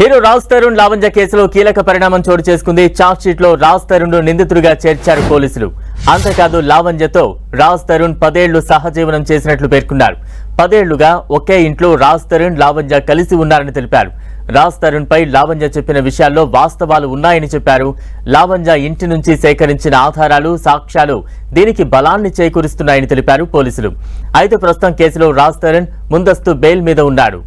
Hero Raj Tarun లావంజ కేసులో కీలక పరిణామం చోటు చేసుకుంది. చార్జ్ షీట్లో రాజ్ తరుణ్ నిందితుడిగా చేర్చారు పోలీసులు. అంతేకాదు లావంజతో రాజ్ తరుణ్ పదేళ్ళు సహజీవనం చేసినట్లు పేర్కొన్నారు. పదేళ్ళుగా ఒకే ఇంట్లో రాజ్ తరుణ్ లావంజ కలిసి ఉన్నారని తెలిపారు. రాజ్ తరుణ్ పై లావంజ చెప్పిన విషయాల్లో వాస్తవాలు ఉన్నాయని చెప్పారు. లావంజ ఇంటి నుంచి సేకరించిన ఆధారాలు సాక్ష్యాలు దీనికి బలాన్ని చేకూరుస్తున్నాయని తెలిపారు పోలీసులు. అయితే ప్రస్తుతం కేసులో రాజ్ తరుణ్ ముందస్తు బెయిల్ మీద ఉన్నాడు.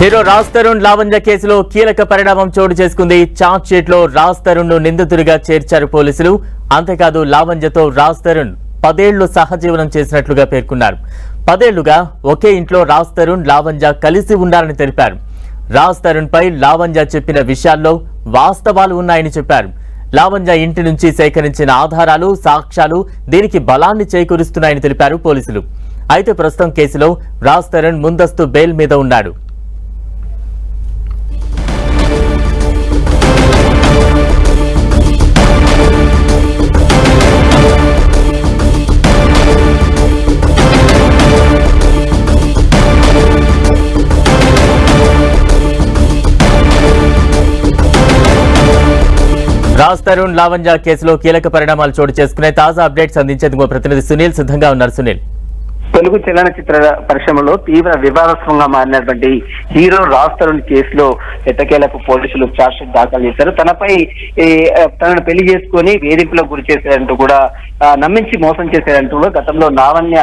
హీరో రాజ్ తరుణ్ లావంజ కేసులో కీలక పరిణామం చోటు చేసుకుంది. చార్జ్ షీట్లో రాజ్ తరుణ్ను నిందితుడిగా చేర్చారు పోలీసులు. అంతేకాదు లావంజతో రాజ్ తరుణ్ పదేళ్ళు సహజీవనం చేసినట్లుగా పేర్కొన్నారు. పదేళ్ళుగా ఒకే ఇంట్లో రాజ్ తరుణ్ లావంజ కలిసి ఉన్నారని తెలిపారు. రాజ్ తరుణ్ పై లావంజ చెప్పిన విషయాల్లో వాస్తవాలు ఉన్నాయని చెప్పారు. లావంజ ఇంటి నుంచి సేకరించిన ఆధారాలు సాక్ష్యాలు దీనికి బలాన్ని చేకూరుస్తున్నాయని తెలిపారు పోలీసులు. అయితే ప్రస్తుతం కేసులో రాజ్ తరుణ్ ముందస్తు బెయిల్ మీద ఉన్నాడు. రాజ్ తరుణ్ లావంజా కేసులో కీలక పరిణామాలు చోటు చేసుకునే తాజా అప్డేట్స్ అందించేందుకు ప్రతినిధి సునీల్ సిద్ధంగా ఉన్నారు. సునీల్. తెలుగు చలనచిత్ర పరిశ్రమలో తీవ్ర వివాదాస్పదంగా మారినటువంటి హీరో రాజ్ తరుణ్ కేసులో ఎట్టకేలకు పోలీసులు ఛార్జ్షీట్ దాఖలు చేశారు. తనపై తనను పెళ్ళి చేసుకుని వేధింపులకు గురి చేశారంటూ కూడా నమ్మించి మోసం చేశారంటూ కూడా గతంలో లావణ్య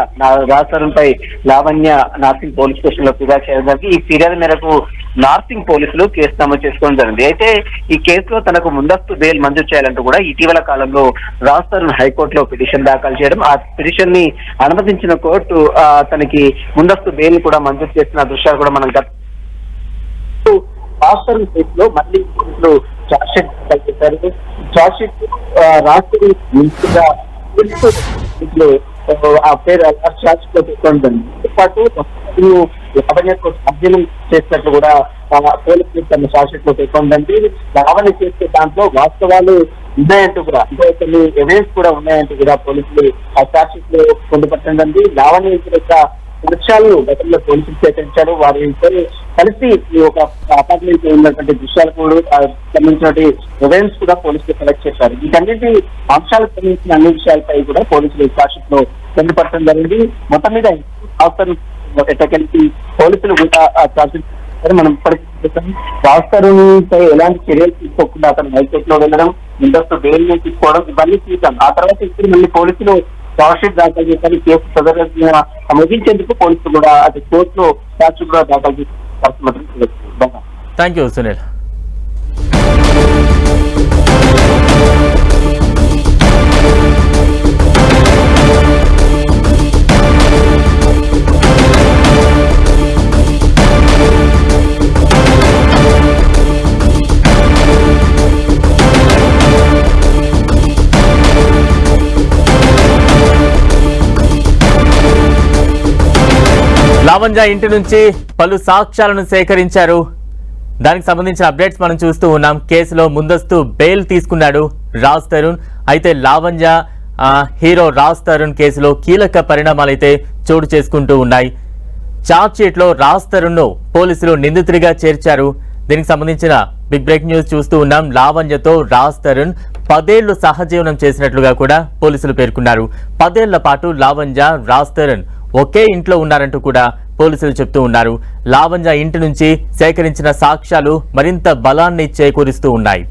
రాజ్ తరుణ్ పై లావణ్య నార్సింగ్ పోలీస్ స్టేషన్లో ఫిర్యాదు చేయడానికి ఈ ఫిర్యాదు మేరకు నార్సింగ్ పోలీసులు కేసు నమోదు చేసుకోవడం జరిగింది. అయితే ఈ కేసులో తనకు ముందస్తు బెయిల్ మంజూరు చేయాలంటూ కూడా ఇటీవల కాలంలో రాజ్ హైకోర్టులో పిటిషన్ దాఖలు చేయడం ఆ పిటిషన్ని అనుమతించిన కోర్టు తనకి ముందస్తు బెయిల్ కూడా మంజూరు చేసిన దృశ్యాలు కూడా మనం గత రాజ్ కేసులో మళ్ళీ పోలీసులు ఛార్జ్ షీట్ దాఖలు చేశారు. ఆ పేరు ఛార్జ్ షీట్లో పాటు లావణ్యకు అధ్యయనం చేసినట్లు కూడా పోలీసులు తన ఛార్జ్ షీట్ లావణ్య చేసే దాంట్లో వాస్తవాలు ఉన్నాయంటూ కూడా అంటే కొన్ని ఎవిడెన్స్ కూడా ఉన్నాయంటూ కూడా పోలీసులు ఆ ఛార్జ్ పొందుపట్టండి లో లావణ్య యొక్క దృశ్యాలను గతంలో పోలీసులు సేకరించారు వారి కలిసి ఈ ఒక అపార్ట్మెంట్లో ఉన్నటువంటి దృశ్యాలు కూడా సంబంధించినటువంటి ఎవిడెన్స్ కూడా పోలీసులు కలెక్ట్ చేశారు. వీటన్నిటి అంశాలకు సంబంధించిన అన్ని విషయాలపై కూడా పోలీసులు సాక్షిలో పొందుపరచడం జరిగింది. మొత్తం మీద అవసరం ఎట్టకెళ్ళి పోలీసులు కూడా ఆ మనం ఇప్పటికీ రాష్ట్రంపై ఎలాంటి చర్యలు తీసుకోకుండా అతను హైకోర్టులో వెళ్ళడం ముందస్తు బెయిల్ తీసుకోవడం ఇవన్నీ చూసాం ఆ తర్వాత ఇప్పుడు మళ్ళీ పోలీసులు చార్జ్షీట్ దాఖలు చేశారు కేసు సదరు ముగించేందుకు పోలీసులు కూడా అది కోర్టులో చార్జ్షీట్ కూడా దాఖలు చేసిన పరిస్థితి థ్యాంక్ యూ సునీల్. లావంజా ఇంటి నుంచి పలు సాక్ష్యాలను సేకరించారు. దానికి సంబంధించిన అప్డేట్స్ మనం చూస్తూ ఉన్నాం. కేసులో ముందస్తు బెయిల్ తీసుకున్నాడు రాజ్ తరుణ్. అయితే లావంజా హీరో రాజ్ తరుణ్ కేసులో కీలక పరిణామాలు అయితే చోటు చేసుకుంటూ ఉన్నాయి. చార్జ్షీట్లో రాజ్ తరుణ్ను పోలీసులు నిందితుడిగా చేర్చారు. దీనికి సంబంధించిన బిగ్ బ్రేక్ న్యూస్ చూస్తూ ఉన్నాం. లావంజతో రాజ్ తరుణ్ పదేళ్ళు సహజీవనం చేసినట్లుగా కూడా పోలీసులు పేర్కొన్నారు. పదేళ్ళ పాటు లావంజ రాజ్ తరుణ్ ఒకే ఇంట్లో ఉన్నారంటూ కూడా పోలీసులు చెప్తూ ఉన్నారు. లావణ్య ఇంటి నుంచి సేకరించిన సాక్ష్యాలు మరింత బలాన్ని చేకూరుస్తూ ఉన్నాయి.